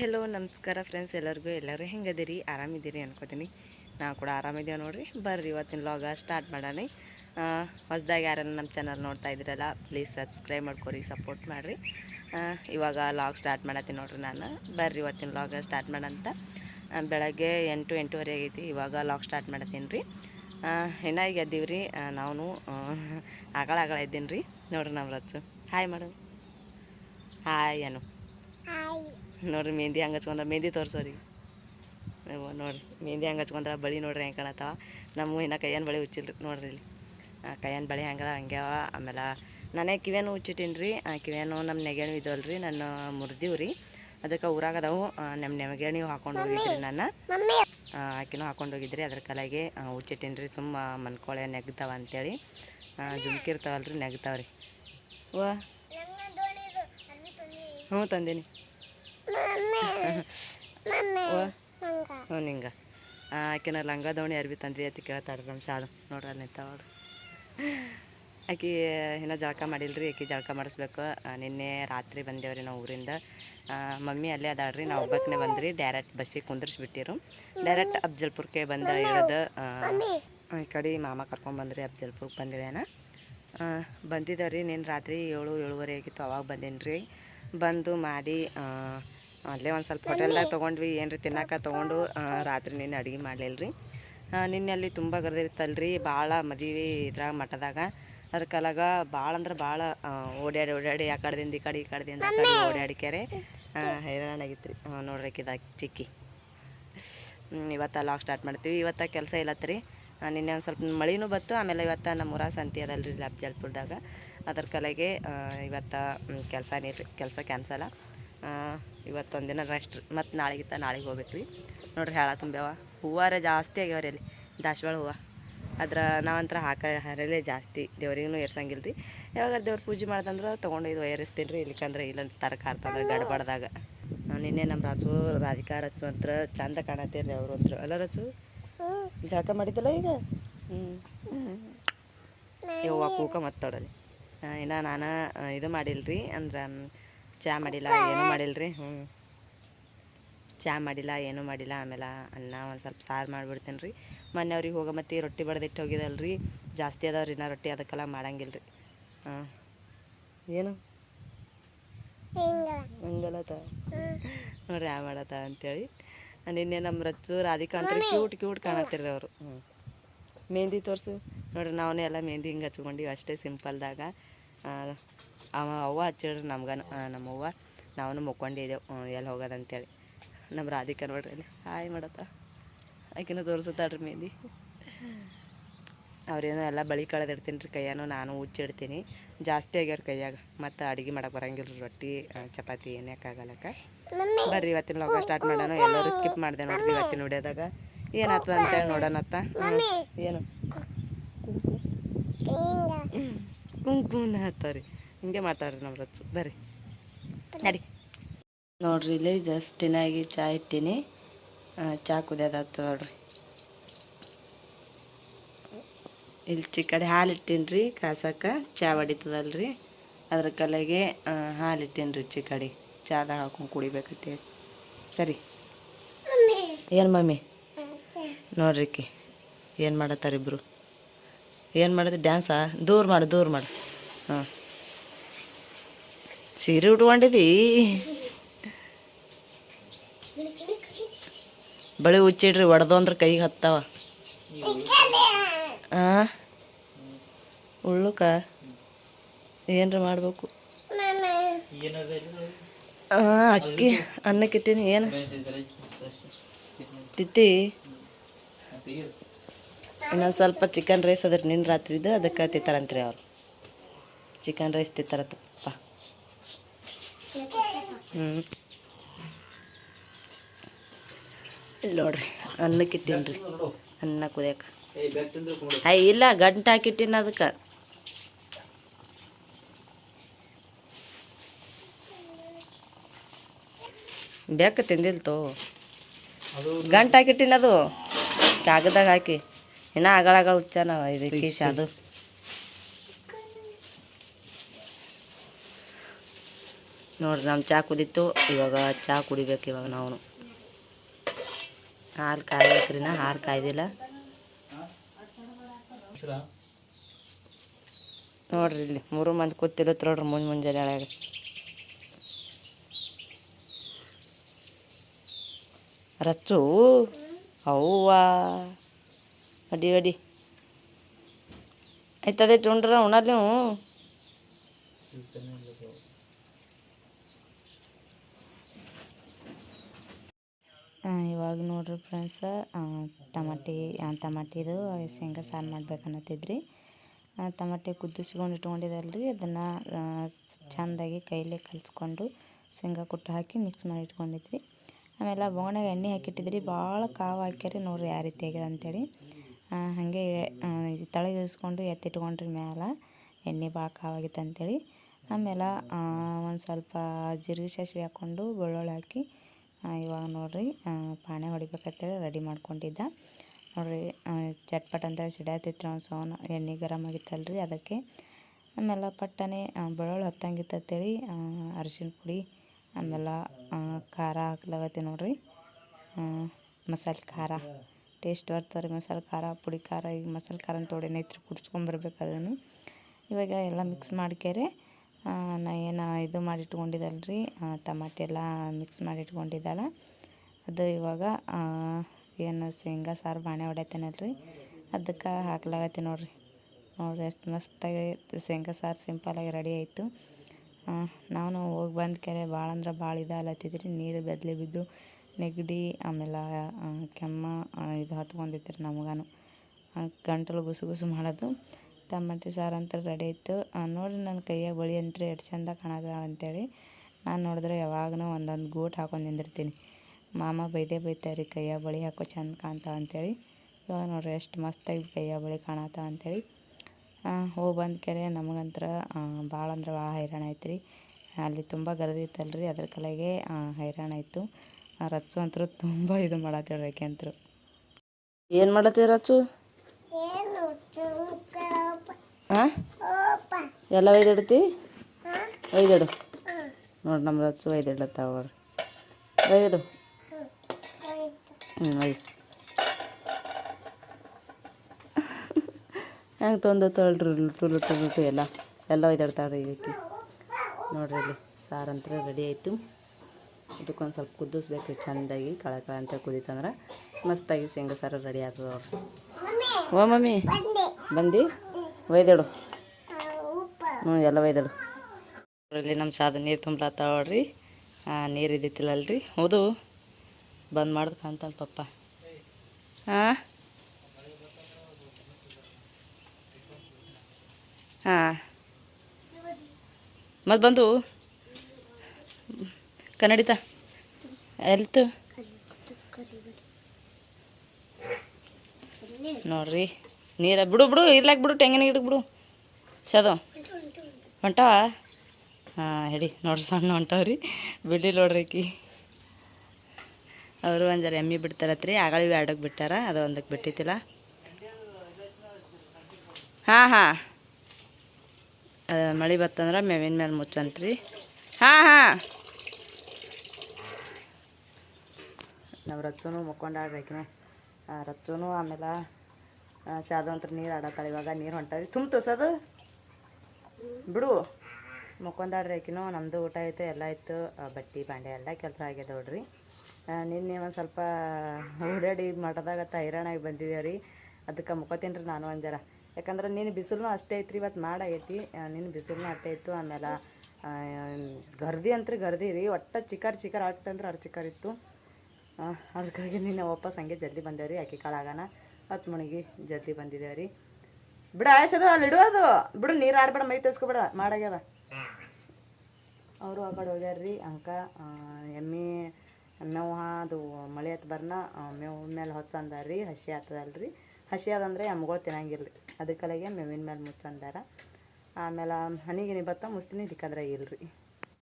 Hello, ನಮಸ್ಕಾರ friends ಎಲ್ಲರಿಗೂ ಎಲ್ಲರೂ ಹೆಂಗದಿರಿ? ಆರಾಮಿದ್ದೀರಿ ಅನ್ಕೋತೀನಿ. ನಾವು ಕೂಡ ಆರಾಮಿದ್ದೀವಿ ನೋಡಿರಿ. ಬರ್ರಿ, ಇವತ್ತಿನ ಲಾಗ ಸ್ಟಾರ್ಟ್ ಮಾಡೋಣ. ಹೊಸ್ದಾಗಿ ಯಾರೆಲ್ಲ ನಮ್ಮ ಚಾನಲ್ ನೋಡ್ತಾ ಇದ್ದೀರಲ್ಲ ಪ್ಲೀಸ್ ಸಬ್ಸ್ಕ್ರೈಬ್ ಮಾಡ್ಕೊರಿ ಸಪೋರ್ಟ್ ಮಾಡಿರಿ. ಇವಾಗ ಲಾಗ್ ಸ್ಟಾರ್ಟ್ ಮಾಡತ್ತೀನಿ ನೋಡ್ರಿ ನಾನು. ಬರ್ರಿ, ಇವತ್ತಿನ ಲಾಗ ಸ್ಟಾರ್ಟ್ ಮಾಡಂತ ಬೆಳಗ್ಗೆ ಎಂಟು, ಎಂಟುವರೆ ಆಗೈತಿ. ಇವಾಗ ಲಾಗ್ ಸ್ಟಾರ್ಟ್ ಮಾಡತ್ತೀನಿ ರೀ ಇನ್ನ ಈಗ ಎದ್ದೀವಿ ರೀ ನಾವು ಆಗಳ ಆಗಳ ಇದ್ದೀನಿ ರೀ ನೋಡ್ರಿ ನಮ್ಮ ರಚ್ಚು ಹಾಯ್ ಮಾಡು ಹಾಯ್ ಅನು. ನೋಡ್ರಿ ಮೆಹಂದಿ ಹಂಗೆ ಹಚ್ಕೊಂಡ್ರೆ. ಮೆಹಂದಿ ತೋರ್ಸೋರಿ ನೀವು ನೋಡ್ರಿ. ಮೆಹಂದಿ ಹಂಗೆ ಹಚ್ಕೊಂಡ್ರೆ ಬಳಿ ನೋಡ್ರಿ ಹೆಂಗೆ ಕಾಣತ್ತವ. ನಮ್ಮ ಇನ್ನು ಕೈಯನ್ ಬಳೆ ಹುಚ್ಚಿಲ್ರಿ ನೋಡ್ರಿ ಇಲ್ಲಿ. ಕೈಯನ್ ಬಳೆ ಹಂಗದ ಹಂಗ್ಯಾವ ಆಮೇಲೆ ನಾನೇ ಕಿವೇನು ಹುಚ್ಚಿಟ್ಟಿನಿ ರೀ ಕಿವೇನು ನಮ್ಮ ನೆಗೆಣಿ ಇದ್ದವಲ್ಲ ರೀ ನನ್ನ ಮುರಿದೀವಿ ರೀ ಅದಕ್ಕೆ ಊರಾಗ ಅದಾವು. ನಮ್ಮ ನೆಮಗೇಣಿ ಹಾಕೊಂಡು ಹೋಗಿದ್ರಿ ನಾನು ಆಕಿನೂ ಹಾಕೊಂಡು ಹೋಗಿದ್ರಿ. ಅದ್ರ ಕಲೆಗೆ ಹುಚ್ಚಿಟ್ಟಿನಿ ರೀ ಸುಮ್ಮ ಮನ್ಕೊಳೆ ನೆಗ್ತಾವ ಅಂತೇಳಿ. ಜುಮ್ಕಿರ್ತಾವಲ್ರಿ ರೀ ನೆಗ್ತಾವ ರೀ ವಾ. ಹ್ಞೂ ತಂದೀನಿ. ಹ್ಞೂ ನಿಂಗೆ. ಆಕಿನ ಲಂಗ ದೋಣಿ ಅರ್ಬಿ ತಂದ್ರಿ ಅತಿ ಕೇಳ್ತಾಳೆ ನಮ್ಮ ಶಾಲು. ನೋಡ್ರಿ ಅಲ್ಲಿ ನಿಂತಾವ ನೋಡ್ರಿ. ಆಕಿ ಇನ್ನೂ ಜಳಕ ಮಾಡಿಲ್ರಿ ಆಕಿ ಜಳಕ ಮಾಡಿಸ್ಬೇಕು. ನಿನ್ನೆ ರಾತ್ರಿ ಬಂದೇವ್ರಿ ನಾವು ಊರಿಂದ. ಮಮ್ಮಿ ಅಲ್ಲೇ ಅದಾಳ್ರಿ ನಾವು ಒಬ್ಬಕ್ಕನೆ ಬಂದ್ರಿ ಡೈರೆಕ್ಟ್ ಬಸ್ಸಿಗೆ ಕುಂದ್ರಿಸ್ಬಿಟ್ಟಿರು. ಡೈರೆಕ್ಟ್ ಅಫ್ಜಲ್ಪುರ್ಗೆ ಬಂದ ಇಳಿದು ಈ ಕಡೆ ಮಾಮ ಕರ್ಕೊಂಡು ಬಂದ್ರಿ ಅಫ್ಜಲ್ಪುರ್ಗೆ ಬಂದಿದ್ದೇನೆ. ಬಂದಿದ್ದೇವ್ರಿ ನಿನ್ನ ರಾತ್ರಿ ಏಳು ಏಳುವರೆ ಆಗಿತ್ತು ಅವಾಗ ಬಂದೇನಿ ರೀ ಬಂದು ಮಾಡಿ ಅಲ್ಲೇ ಒಂದು ಸ್ವಲ್ಪ ಹೋಟೆಲ್ದಾಗ ತೊಗೊಂಡ್ವಿ, ಏನ್ರಿ ತಿನ್ನಾಕ ತೊಗೊಂಡು ರಾತ್ರಿ ನಿನ್ನೆ ಅಡುಗೆ ಮಾಡಲಿಲ್ಲ ರೀ ನಿನ್ನೆ ಅಲ್ಲಿ ತುಂಬ ಗರ್ದಿರ್ತಲ್ರಿ ಭಾಳ ಮದುವೆ ಇದ್ರಾಗ ಮಠದಾಗ. ಅದ್ರ ಕಲಾಗ ಭಾಳ ಅಂದ್ರೆ ಭಾಳ ಓಡ್ಯಾಡಿ ಓಡ್ಯಾಡಿ, ಆ ಕಡೆದಿಂದ ಈ ಕಡೆ, ಈ ಕಡೆದಿಂದ ಓಡ್ಯಾಡಿಕ್ಯಾರೆ. ಹೈರಾಣ ಆಗಿತ್ತು ರೀ ನೋಡ್ರಿ ಆಕಿದ ಚಿಕ್ಕಿ. ಇವತ್ತು ಲಾಗ್ ಸ್ಟಾರ್ಟ್ ಮಾಡ್ತೀವಿ. ಇವತ್ತು ಕೆಲಸ ಇಲ್ಲತ್ರಿ. ನಿನ್ನೆ ಒಂದು ಸ್ವಲ್ಪ ಮಳೆನೂ ಬತ್ತು ಆಮೇಲೆ ಇವತ್ತು ನಮ್ಮ ಊರ ಸಂತಿ ಅದಲ್ರಿ ಅಫ್ಜಲ್ಪುರದಾಗ ಅದ್ರ ಕಲೆಗೆ ಇವತ್ತು ಕೆಲಸ ನೀರು, ಕೆಲಸ ಕ್ಯಾನ್ಸಲ ಇವತ್ತು ಒಂದಿನ ರೆಸ್ಟ್ ಮತ್ತು ನಾಳೆಗಿತ್ತ ನಾಳೆಗೆ ಹೋಗ್ಬೇಕು ರೀ ನೋಡ್ರಿ ಹೇಳ ತುಂಬ್ಯಾವ. ಹೂವಾರ ಜಾಸ್ತಿ ಆಗ್ಯಾವ್ರಿ ಅಲ್ಲಿ ದಾಸವಾಳ ಹೂವು. ಅದ್ರ ನಾವಂತ್ರ ಹಾಕ ಹರಲೇ ಜಾಸ್ತಿ. ದೇವ್ರಿಗೂ ಏರ್ಸಂಗಿಲ್ಲ ರೀ ಯಾವಾಗ ದೇವ್ರ ಪೂಜೆ ಮಾಡ್ದಂದ್ರೆ ಇದು ಏರಿಸ್ತೀನಿ ರೀ ಇಲ್ಲಿಕಂದ್ರೆ ಇಲ್ಲ ತರಕ ಹಾರ್ತಂದ್ರೆ ಗಡ್ಬಡ್ದಾಗ. ನಿನ್ನೆ ನಮ್ಮ ರಾಜು ರಾಧಿಕಾ ರಚು ಅಂತರ ಚಂದ ಕಾಣತ್ತೀರಿ ಅವ್ರು ಅಂತ ಅಲ್ಲ ರಚು ಜಳಕ ಮಾಡಿದ್ದಲ್ಲ ಈಗ? ಹ್ಞೂ ಕೂಕ ಮತ್ತೊಡಲಿ ಇನ್ನು ನಾನು ಇದು ಮಾಡಿಲ್ಲ ರೀ ಅಂದ್ರೆ ಚಾ ಮಾಡಿಲ್ಲ ಏನೂ ಮಾಡಿಲ್ರಿ? ಹ್ಞೂ ಚಾ ಮಾಡಿಲ್ಲ ಏನೂ ಮಾಡಿಲ್ಲ ಆಮೇಲೆ ಅನ್ನ ಒಂದು ಸ್ವಲ್ಪ ಸಾರು ಮಾಡಿಬಿಡ್ತೀನಿ ರೀ ಮೊನ್ನೆ ಅವ್ರಿಗೆ ಹೋಗೋ ಮತ್ತೆ ರೊಟ್ಟಿ ಬಡ್ದಿಟ್ಟು ಹೋಗಿದಲ್ರಿ. ಜಾಸ್ತಿ ಅದಾವ್ರಿ ನಾ ರೊಟ್ಟಿ ಅದಕ್ಕೆಲ್ಲ ಮಾಡಂಗಿಲ್ಲ ರೀ ಹಾಂ. ಏನು? ಹಂಗಲ್ಲತ್ತ ನೋಡ್ರಿ ಯಾವ ಮಾಡತ್ತ ಅಂತೇಳಿ. ನಿನ್ನೆ ನಮ್ಮ ರಚ್ಚು ರಾಧಿಕಾ ಅಂತ ಕ್ಯೂಟ್ ಕ್ಯೂಟ್ ಕಾಣತ್ತೀರಿ ಅವರು. ಹ್ಞೂ ಮೆಹಂದಿ ತೋರಿಸು. ನೋಡ್ರಿ ನಾವೇ ಎಲ್ಲ ಮೆಹಂದಿ ಹಿಂಗೆ ಹಚ್ಕೊಂಡಿವಿ ಅಷ್ಟೇ ಸಿಂಪಲ್ದಾಗ ಆ, ಅವ, ಅವ್ವ ಹಚ್ಚಿಡ್ರಿ ನಮ್ಗೆ ನಮ್ಮವ್ವ ನಾವು ಮುಕ್ಕೊಂಡಿದ್ದೆವು ಎಲ್ಲಿ ಹೋಗೋದಂತೇಳಿ. ನಮ್ಮ ರಾಧಿಕ ನೋಡ್ರಿ ಅಲ್ಲಿ. ಹಾಯ್ ಮಾಡತ್ತ ಆಕಿನ ತೋರಿಸುತ್ತಾಳ್ರಿ ಮೇಂದಿ ಅವ್ರೇನೋ ಎಲ್ಲ ಬಳಿ ಕಳೆದಿಡ್ತೀನಿ ರೀ ಕೈಯಾನು, ನಾನು ಉಚ್ಚಿಡ್ತೀನಿ. ಜಾಸ್ತಿ ಆಗ್ಯಾರ ಕೈಯಾಗ. ಮತ್ತು ಅಡುಗೆ ಮಾಡಕ್ಕೆ ಬರಂಗಿಲ್ಲ ರೊಟ್ಟಿ ಚಪಾತಿ ಏನಕ್ಕಾಗಲ್ಲಕ್ಕ ಬರ್ರಿ, ಇವತ್ತಿನ ಲಾಗ ಸ್ಟಾರ್ಟ್ ಮಾಡೋಣ. ಎಲ್ಲರೂ ಸ್ಕಿಪ್ ಮಾಡಿದೆ ನೋಡ್ರಿ ಇವತ್ತಿನ ವಿಡಿಯೋದಾಗ. ಏನಾಗ್ತದ ಅಂತೇಳಿ ನೋಡೋಣತ್ತ. ಏನು? ಕುಂಕುಮ. ಹತ್ತವ್ರಿ ಹಿಂಗೆ ಮಾತಾಡ್ರಿ ನಮ್ಮ ರಚ್ಚು. ಬರ್ರಿ. ನಡಿ. ನೋಡ್ರಿ ಇಲ್ಲಿ ಜಸ್ಟ್ ಇನ್ನಾಗಿ ಚಾ ಇಟ್ಟೀನಿ. ಚಾ ಕುದಿಯೋದಾಗ್ತದ ನೋಡ್ರಿ. ಇಲ್ಲಿ ಚಿಕ್ಕಡೆ ಹಾಲು ಇಟ್ಟೀನಿ ರೀ ಕಾಸಕ್ಕೆ ಚಾ ಹೊಡಿತದಲ್ರಿ. ಅದ್ರ ಕಲೆಗೆ ಹಾಲು ಇಟ್ಟೀನಿ ರೀ ಚಿಕ್ಕಡೆ ಚಾದ ಹಾಕೊಂಡು ಕುಡಿಬೇಕಂತೇಳಿ. ಸರಿ. ಏನು ಮಮ್ಮಿ? ನೋಡ್ರಿಕ್ಕಿ ಏನು ಮಾಡತ್ತಾರಿಬ್ರು ಏನು ಮಾಡೋದು ಡ್ಯಾನ್ಸಾ? ದೂರ ಮಾಡು ದೂರ ಮಾಡು. ಹಾಂ ಸೀರೆ ಉಟ್ಕೊಂಡಿದ್ದಿ ಬಳಿ ಉಚ್ಚಿಡ್ರಿ, ಒಡೆದು ಅಂದ್ರೆ ಕೈಗೆ ಹತ್ತಾವ. ಹಾಂ ಉಳ್ಳುಕ? ಏನ್ರ ಮಾಡ್ಬೇಕು? ಅಕ್ಕಿ ಅನ್ನಕ್ಕೆ ಇಟ್ಟೀನಿ, ಏನು? ತಿತ್ತಿ. ಇನ್ನೊಂದು ಸ್ವಲ್ಪ ಚಿಕನ್ ರೈಸ್ ಅದ್ರ ನಿನ್ನ ರಾತ್ರಿದು, ಅದಕ್ಕೆ ತಿಂತಾರಂತ್ರಿ ಅವ್ರು. ಚಿಕನ್ ರೈಸ್ ತಿಂತಾರತ್ತಪ್ಪ ಹ್ಞೂ ಇಲ್ಲಿ ನೋಡ್ರಿ ಅನ್ನಕ್ಕೆ ಇಟ್ಟೀನಿ ಅನ್ನ ಕುದಿಯಕ್ಕೆ ಅಯ್ಯ ಇಲ್ಲ ಗಂಟು ಹಾಕಿಟ್ಟಿನ ಅದಕ್ಕೆ. ಬೆಕ್ಕ ತಿಂದಿಲ್ತು ಗಂಟು ಹಾಕಿಟ್ಟಿನದು ಕಾಗದಾಗ ಹಾಕಿ. ಇನ್ನೂ ಅಗಳಗಳ ಹುಚ್ಚಾನ ಇದು ಕೀಶ ಅದು. ನೋಡ್ರಿ ನಮ್ಮ ಚಹಾ ಕುದಿತ್ತು. ಇವಾಗ ಚಹಾ ಕುಡಿಬೇಕು ಇವಾಗ ನಾವು. ಹಾಲು ಕಾಯ್ಬೇಕ್ರಿ ನಾ, ಹಾಲು ಕಾಯ್ದಿಲ್ಲ. ನೋಡ್ರಿ ಇಲ್ಲಿ, ಮೂರು ಮಂದಿ ಕೂತಿರುತ್ತೆ ನೋಡ್ರಿ, ಮುಂಜ್ ಮುಂಜಾನೆ ಒಳಗ. ರಚ್ಚು, ಅವ್ವ, ಅಡಿ ಅಡಿ. ಆಯ್ತದೆ ತುಂಡ್ರ ಉಣಲ್ ಇವಾಗ ನೋಡ್ರಿ ಫ್ರೆಂಡ್ಸ ಟಮಾಟಿ ಟಮಾಟಿದು ಶೇಂಗಾ ಸಾರು ಮಾಡ್ಬೇಕನ್ನತ್ತಿದ್ರಿ. ಟಮಾಟಿ ಕುದಿಸ್ಕೊಂಡು ಇಟ್ಕೊಂಡಿದ್ದಲ್ರಿ, ಅದನ್ನು ಚೆಂದಾಗಿ ಕೈಲೇ ಕಲಿಸ್ಕೊಂಡು ಶೇಂಗಾ ಕುಟ್ಟು ಹಾಕಿ ಮಿಕ್ಸ್ ಮಾಡಿ ಇಟ್ಕೊಂಡಿದ್ವಿ. ಆಮೇಲೆ ಬೋಣಗೆ ಎಣ್ಣೆ ಹಾಕಿಟ್ಟಿದ್ರಿ, ಭಾಳ ಕಾವು ಹಾಕ್ಯಾರಿ ನೋಡ್ರಿ ಯಾವ ರೀತಿ ಆಗ್ಯದ ಅಂತೇಳಿ. ಹಾಗೆ ತಳಗೆ ಇಳಿಸ್ಕೊಂಡು ಎತ್ತಿಟ್ಕೊಂಡ್ರಿ ಮೇಲೆ ಎಣ್ಣೆ ಭಾಳ ಕಾವಾಗಿತ್ತು ಅಂತೇಳಿ ಆಮೇಲೆ ಒಂದು ಸ್ವಲ್ಪ ಜೀರಿಗೆ ಸಾಸಿವೆ ಹಾಕ್ಕೊಂಡು ಬೆಳ್ಳುಳ್ಳಿ ಹಾಕಿ ಇವಾಗ ನೋಡ್ರಿ ಪಾಣೆ ಹೊಡಿಬೇಕಂತೇಳಿ ರೆಡಿ ಮಾಡ್ಕೊಂಡಿದ್ದ. ನೋಡ್ರಿ ಚಟ್ಪಟ್ ಅಂತ ಸಿಡ್ಯಾತಿತ್ತು ಒಂದು ಸೌನ್, ಎಣ್ಣೆ ಗರಮ್ ಆಗಿತ್ತಲ್ರಿ ಅದಕ್ಕೆ. ಆಮೇಲೆ ಪಟ್ಟನೆ ಬೆಳ್ಳುಳ್ಳಿ ಹತ್ತಂಗಿತ್ತೇಳಿ ಅಂತೇಳಿ ಅರಿಶಿನ ಪುಡಿ, ಆಮೇಲೆ ಖಾರ ಹಾಕ್ಲಾಗತ್ತಿ ನೋಡ್ರಿ. ಮಸಾಲೆ ಖಾರ. ಟೇಸ್ಟ್ ರೀ ಮಸಾಲೆ ಖಾರ, ಪುಡಿ ಖಾರ, ಈಗ ಮಸಾಲೆ ಖಾರ ಅಂತ ತೊಡೆ ಐತ್ರಿ ಕುಡ್ಸ್ಕೊಂಬರ್ಬೇಕು ಅದನ್ನು. ಇವಾಗ ಎಲ್ಲ ಮಿಕ್ಸ್ ಮಾಡ್ಕ್ಯಾರೆ. ನಾ ಏನು ಇದು ಮಾಡಿ ರೀ ಟಮಾಟೆ ಎಲ್ಲ ಮಿಕ್ಸ್ ಮಾಡಿ ಇಟ್ಕೊಂಡಿದ್ದಲ್ಲ ಅದು ಇವಾಗ ಏನು ಶೇಂಗಾ, ಸಾರು, ಬಾಣೆ ಹೊಡ್ಯತ್ತೇನಲ್ರಿ ಅದಕ್ಕೆ ಹಾಕ್ಲಾಗತ್ತೆ ನೋಡ್ರಿ. ನೋಡ್ರಿ ಎಷ್ಟು ಮಸ್ತಾಗಿ ಶೇಂಗಾ, ಸಾರು ಸಿಂಪಲಾಗಿ ರೆಡಿ ಆಯಿತು. ನಾನು ಹೋಗಿ ಬಂದ ಕೆರೆ ಭಾಳ ಅಂದ್ರೆ ಭಾಳ ಇದಾಲತ್ತಿದ್ರಿ ನೀರು ಬೆದ್ಲಿ ಬಿದ್ದು ನೆಗಡಿ, ಆಮೇಲೆ ಕೆಮ್ಮ ಇದು ಹತ್ಕೊಂಡಿತ್ತು ನಮಗೂ ಗಂಟಲು ಗುಸು ಗುಸು ಮಾಡೋದು. ಟಮಾಟಿ ಸಾರು ಅಂತ ರೆಡಿ ಇತ್ತು. ಆ, ನೋಡ್ರಿ ನನ್ನ ಕೈಯಾಗ ಬಳಿ ಅಂತ ಎಷ್ಟು ಚಂದ ಕಾಣದ ಅಂತೇಳಿ. ನಾನು ನೋಡಿದ್ರೆ ಯಾವಾಗಲೂ ಒಂದೊಂದು ಗೂಟ್ ಹಾಕೊಂಡು ನಿಂದಿರ್ತೀನಿ. ಮಾಮ ಬೈದೇ ಬೈತಾರೆ ಕೈಯಾಗ ಬಳಿ ಹಾಕೋ ಚಂದ ಕಾಣ್ತಾವ ಅಂತೇಳಿ. ಇವಾಗ ನೋಡ್ರಿ ಎಷ್ಟು ಮಸ್ತಾಗಿ ಕೈಯಾಗ ಬಳಿ ಕಾಣತ್ತಾವ ಅಂತೇಳಿ. ಹೋಗಿ ಬಂದ ಕೆರೆ ನಮಗಂತ್ರ ಭಾಳ ಅಂದ್ರೆ ಭಾಳ ಹೈರಾಣ ಆಯ್ತು ರೀ ಅಲ್ಲಿ ತುಂಬ ಗರದಿತ್ತಲ್ರಿ ಅದ್ರ ಕಲೆಗೆ ಹೈರಾಣ ಆಯಿತು. ರಚ್ಚು ಅಂತೂ ತುಂಬ ಇದು ಮಾಡತ್ತೇಳಿ ಯಾಕೆ ಅಂತರು ಏನು ಮಾಡತ್ತೀರಿ ರಚ್ಚು? ಹಾಂ? ಎಲ್ಲ ಒಯ್ದಿಡ್ತಿ? ಒಯ್ದಿಡು. ನೋಡಿ ನಮ್ಮ ರಚ್ಚು ಒಯ್ದಿಡ್ಲತ್ತಾವ ಅವ್ರು. ಒಯ್ದಿಡು ಹ್ಞೂ ಒಯ್ ಹೆಂಗೆ ತಂದು ತೊಳ್ರಿ ಲುಟು ಲುಟು ಎಲ್ಲ? ಎಲ್ಲ ಒಯ್ದಾಡ್ತಾಳ್ರಿ ಈಗಕ್ಕೆ ನೋಡ್ರಿ ಇಲ್ಲಿ ಸಾರಂತರ ರೆಡಿ ಆಯಿತು. ಇದಕ್ಕೊಂದು ಸ್ವಲ್ಪ ಕುದಿಸ್ಬೇಕು ಚೆಂದಾಗಿ, ಕಳ ಕಳ ಅಂತ ಕುದೀತಂದ್ರೆ ಮಸ್ತಾಗಿ ಶೇಂಗಾ ಸಾರು ರೆಡಿ ಆಗ್ತದೆ ಓ ಮಮ್ಮಿ, ಬಂದು? ಒಯ್ದಾಡು. ಹ್ಞೂ ಎಲ್ಲ ಒಯ್ದಾಡು. ಇಲ್ಲಿ ನಮ್ಮ ಸಾದ ನೀರು ತುಂಬಲಾತ್ತಾವ ನೋಡ್ರಿ. ನೀರು ಇದ್ದಿತ್ತಿಲ್ಲಲ್ರಿ ಹೌದು. ಬಂದ್ ಮಾಡ್ದು ಕಾಣ್ತಾನ ಪಪ್ಪ. ಹಾಂ ಹಾಂ ಮತ್ತೆ ಬಂದು. ಕನ್ನಡಿತ. ಎಲ್ತು. ನೋಡ್ರಿ. ನೀರ ಬಿಡು ಬಿಡು, ಇರ್ಲಾಕ್ ಬಿಡು, ತೆಂಗಿನ ಗಿಡಕ್ಕೆ ಬಿಡು. ಸದು. ಹೊಂಟವ ಹಾಂ ಹೇಳಿ ನೋಡ್ರಿ, ಸಣ್ಣ ಹೊಂಟವ್ರಿ ಬಿಡ್ಲಿ ನೋಡ್ರಿ ಆಕಿ ಅವರು ಒಂದು ಜರ ಎಮ್ಮಿ ಬಿಡ್ತಾರತ್ರಿ ಆಗಳಿ ಎರಡಕ್ಕೆ ಬಿಟ್ಟಾರ, ಅದು ಒಂದಕ್ಕೆ ಬಿಟ್ಟಿತ್ತಿಲ್ಲ. ಹಾಂ ಹಾಂ. ಮಳೆ ಬತ್ತಂದ್ರೆ ಮೇವಿನ ಮೇಲೆ ಮುಚ್ಚಂತ್ರಿ. ಹಾಂ ಹಾಂ. ನಾವು ರಚ್ಚುನು ಮುಕ್ಕೊಂಡಾಡ್ರಿ ಆಕಿನು ರಚ್ಚುನು ಆಮೇಲೆ ಶಾದು ನೀರು ಆಡತ್ತಾಳೆ. ಇವಾಗ ನೀರು ಹೊಂಟಾರಿ ತುಂಬ ತೋಸದು ಬಿಡು. ಮುಕ್ಕೊಂದಾಡ್ರಿ ಆಕಿನೂ ನಮ್ಮದು ಊಟ ಆಯಿತು ಎಲ್ಲ ಆಯಿತು ಬಟ್ಟೆ, ಬಾಂಡೆ ಎಲ್ಲ ಕೆಲಸ ಆಗ್ಯದ ನೋಡ್ರಿ. ನಿನ್ನೆ ಒಂದು ಸ್ವಲ್ಪ ಓಡಾಡಿ ಮಠದಾಗ ಹೈರಾಣಾಗಿ ಬಂದಿದ್ದೇವೆ ರೀ. ಅದಕ್ಕೆ ಮುಕ್ಕೋತೀನಿ ರೀ ನಾನು ಒಂಜರ ಜರ ಯಾಕಂದ್ರೆ ನೀನು ಬಿಸಿಲು ಅಷ್ಟೇ ಐತ್ರಿ ಇವತ್ತು ಮಾಡಾಗೈತಿ ನಿನ್ನ ಬಿಸಿಲು ಅಷ್ಟೇ ಇತ್ತು. ಆಮೇಲೆ ಗರ್ದಿ ಅಂತ್ರಿ ಗರ್ದಿ ರೀ. ಒಟ್ಟು ಚಿಕರ್ ಚಿಕರ್ ಆಗ್ತಂದ್ರೆ ಅರ್ ಚಿಕ್ಕರ್ ಇತ್ತು. ಅದಕ್ಕಾಗಿ ನಿನ್ನೆ ವಾಪಸ್ ಹಂಗೆ ಜಲ್ದಿ ಬಂದೇವೆ ರೀ. ಅಕ್ಕಿ ಕಾಳಾಗನ ಹತ್ತು ಮಣಿಗೆ ಜಲ್ದಿ ಬಂದಿದ್ದೇವೆ ರೀ. ಬಿಡ ಆಯ್ಸದು ಅಲ್ಲಿ ಇಡೋದು ಬಿಡು, ನೀರು ಆಡ್ಬೇಡ, ಮೈ ತೋರಿಸ್ಕೊಬೇಡ ಮಾಡಾಗ್ಯದ. ಅವರು ಆ ಕಡೆ ರೀ, ಅಂಕ ಎಮ್ಮೆ, ಮೇವು ಅದು ಮಳೆ ಹತ್ತು ಬರ್ನ ಮೇವು ಮೇಲೆ ಹೊಚ್ಚಂದಾರ ರೀ, ಹಸಿ ಆಗ್ತದಲ್ರಿ ಹಸಿ ಆದಂದ್ರೆ ಎಮ್ಗಳು ತಿನ್ನಂಗಿಲ್ಲ ಅದಕ್ಕಲಾಗೆ ಮೇವಿನ ಮೇಲೆ ಮುಚ್ಚಂದಾರ ಆಮೇಲೆ ಹನಿಗಿನಿ ಬತ್ತ ಮುಸ್ತೀನಿ ಇದಕ್ಕಂದ್ರೆ ಇಲ್ರಿ.